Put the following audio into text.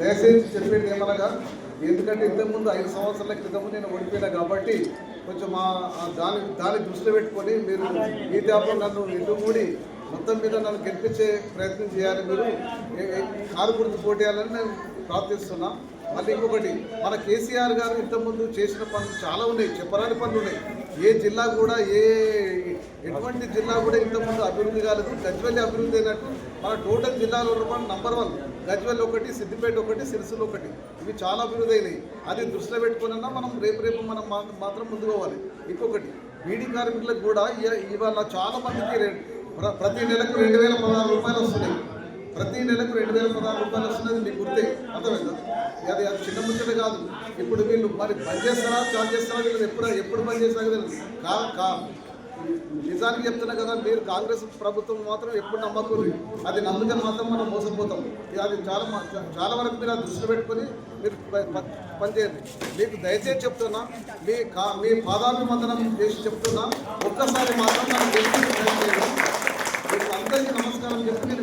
దయచేసి చెప్పేది ఏమనగా ఎందుకంటే ఇంతకుముందు ఐదు సంవత్సరాల క్రితం నేను ఓడిపోయినా కాబట్టి కొంచెం మా దాని దాన్ని దృష్టిలో పెట్టుకొని మీరు ఈ దాపం నన్ను ఎన్నుమూడి మొత్తం మీద నన్ను గెలిపించే ప్రయత్నం చేయాలి మీరు. కారు గుర్తు పోటీయాలని నేను ప్రార్థిస్తున్నా. మళ్ళీ ఇంకొకటి మన కేసీఆర్ గారు ఇంతకుముందు చేసిన పనులు చాలా ఉన్నాయి చెప్పరాని పనులు ఉన్నాయి. ఏ జిల్లా కూడా ఏ ఎటువంటి జిల్లా కూడా ఇంతకుముందు అభివృద్ధి కాలేదు. గజ్వెల్లి అభివృద్ధి అయినట్టు. మన టోటల్ జిల్లాలో ఉన్న నంబర్ వన్ గజ్వెల్ ఒకటి సిద్దిపేట ఒకటి సిరిసిల్ ఒకటి. ఇవి చాలా అభివృద్ధి అయినాయి. అది దృష్టిలో పెట్టుకున్నా మనం రేపు రేపు మనం మా- మాత్రం ముందుకు పోవాలి. ఇంకొకటి బీడీ కార్మికులకు కూడా ఇవాళ చాలా మందికి ప్రతి నెలకు రెండు వేల పదహారు రూపాయలు వస్తున్నాయి. ప్రతి నెలకు రెండు వేల పదహారు రూపాయలు వస్తున్నది మీకు గుర్తే. అర్థమైందా? అది అది చిన్న ముచ్చట కాదు. ఇప్పుడు వీళ్ళు మరి బంద్ చేస్తారా చార్జ్ చేస్తారా? వీళ్ళు ఎప్పుడు ఎప్పుడు బంద్ చేస్తారా తెలియదు. కా కా నిజానికి చెప్తున్నా కదా మీరు కాంగ్రెస్ ప్రభుత్వం మాత్రం ఎప్పుడు నమ్మకూరు అది నమ్మకం మాత్రం మనం మోసపోతాం. అది చాలా చాలా వరకు మీరు అది దృష్టి పెట్టుకొని మీరు పనిచేయండి. మీకు దయచేసి చెప్తున్నా మీ కా మీ పాదాభిమందనం చేసి చెప్తున్నా ఒక్కసారి మాత్రం మనం అందరికీ నమస్కారం చెప్పి నేను